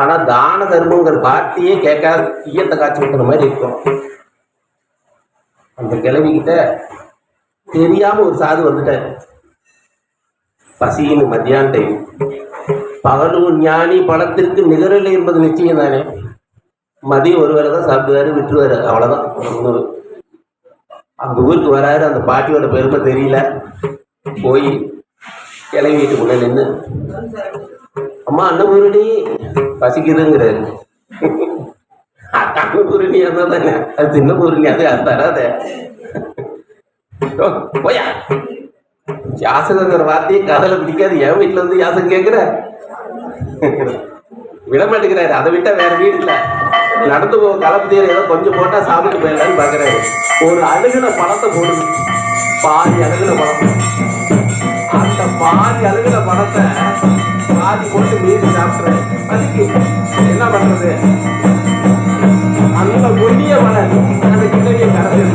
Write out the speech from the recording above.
ஆனா தான தர்மங்கிற வார்த்தையே கேட்காத ஈயத்தை காய்ச்சி ஊத்துற மாதிரி இருக்கும். அந்த கிழவிகிட்ட தெரியாம ஒரு சாது வந்துட்டார். பசின்னு மத்தியான டைம் பகலும் ஞானி பணத்திற்கு நிகரில்லை என்பது நிச்சயம் தானே. மதியம் ஒரு வேலை தான் சாப்பிடுவாரு விட்டுருவாரு அவ்வளவுதான். அந்த ஊருக்கு வராரு அந்த பாட்டியோட பெருமை தெரியல. போய் கிளவி வீட்டுக்குள்ள நின்று அம்மா அன்னபூரணி பசிக்குதுங்கிறாரு அன்னபூரணி தான் தானே. அது சின்ன பூரணி அது அது தராத போயா. யாசகங்கிற வார்த்தையே காதல பிடிக்காது. என் வீட்டுல வந்து யாசகம் கேட்குற விட மாட்டேங்கிறாரு. அதை விட்டா வேற வீடு இல்லை. நடந்து போக கலப்பு தேர் ஏதோ கொஞ்சம் போட்டா சாப்பிட்டு போயிடலான்னு பாக்குறாரு. ஒரு அழுகுன பணத்தை போடுது பாதி அழுகுன பணத்தை. அந்த பாதி அழுகுன பணத்தை பாதி போட்டு மீறி சாப்பிட்றேன். அதுக்கு என்ன பண்ணுறது அந்த ஒல்லிய மலர்.